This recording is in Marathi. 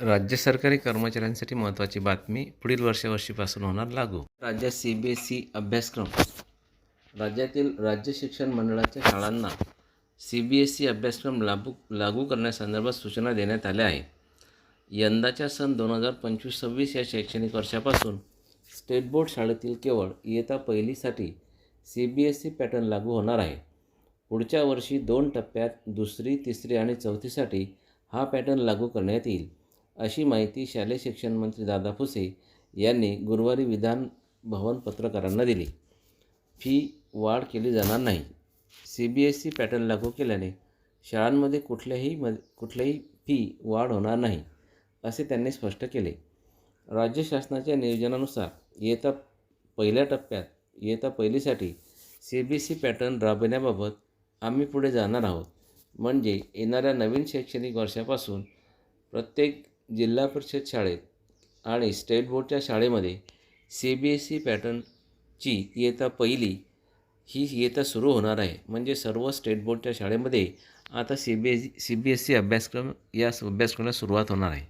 राज्य सरकारी कर्मचाऱ्यांसाठी महत्त्वाची बातमी पुढील वर्षावर्षीपासून होणार लागू. राज्यात सी बी एस ई अभ्यासक्रम. राज्यातील राज्य शिक्षण मंडळाच्या शाळांना सी बी एस ई अभ्यासक्रम लागू लागू करण्यासंदर्भात सूचना देण्यात आल्या आहे यंदाच्या सन दोन हजार पंचवीस सव्वीस या शैक्षणिक वर्षापासून स्टेट बोर्ड शाळेतील केवळ इयत्ता पहिलीसाठी C B S E pattern लागू होणार आहे. पुढच्या वर्षी दोन टप्प्यात दुसरी तिसरी आणि चौथीसाठी हा पॅटर्न लागू करण्यात येईल. अशी माहिती शालेय शिक्षण मंत्री दादा फुसे यांनी गुरुवारी विधान भवन पत्रकारांना दिली. फी वाढ केली जाणार नाही. C B S E pattern लागू केल्याने शाळांमध्ये कुठल्याही म कुठल्याही फी वाढ होणार नाही असे त्यांनी स्पष्ट केले. राज्य शासनाच्या नियोजनानुसार येत्या पहिल्या टप्प्यात येत्या पहिलीसाठी C B S E pattern राबवण्याबाबत आम्ही पुढे जाणार आहोत. म्हणजे येणाऱ्या नवीन शैक्षणिक वर्षापासून प्रत्येक जिल्हा परिषद शाळेत आणि स्टेट बोर्डच्या शाळेमध्ये सी बी एस ई पॅटर्नची इयत्ता पहिली ही इयत्ता सुरू होणार आहे. म्हणजे सर्व स्टेट बोर्डच्या शाळेमध्ये आता C B S C B S C अभ्यासक्रम या अभ्यासक्रमाला सुरुवात होणार आहे.